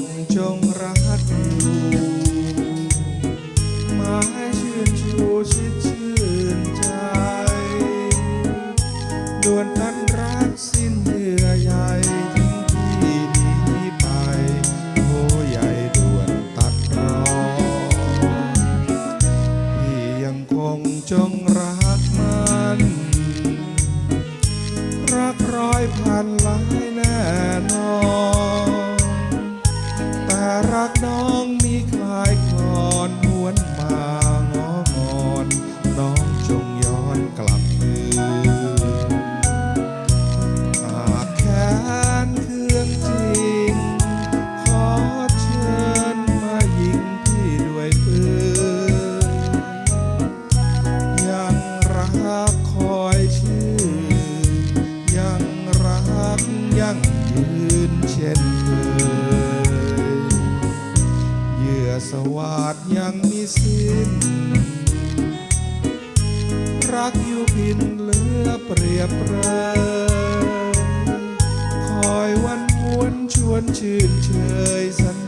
งจงรักอยู่ไม้ชื่นชูชื่นใจดวนนั้นรักสิ้นเยื่อใยทิ้งที่นี้ไปโหใหญ่ดวนตัดรอนยังคงจงรักมัน รักรอยพันลาน อนกลับคืนอาแค้นเครื่องจริง ขอเชิญมายิงพี่ด้วยปืน ยังรักคอยชื่อ ยังรักยังยืนเช่นเคย เหยื่อสวาดยังมีสิ้น รักอยู่พินเหลือเปรียบเปรยคอยวันวนชวนชื่นเชยสัน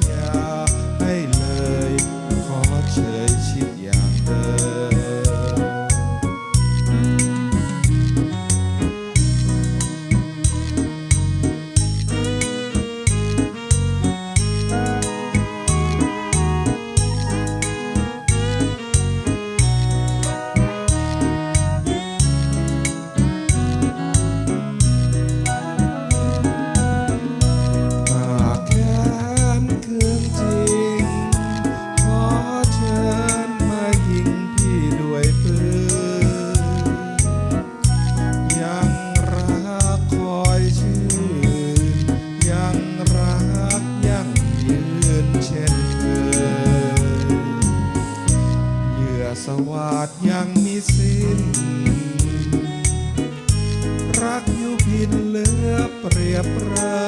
เช่นเคยเหยื่อสวาดยังมีสิ้น รักอยู่พินเหลือเปรียบเปรย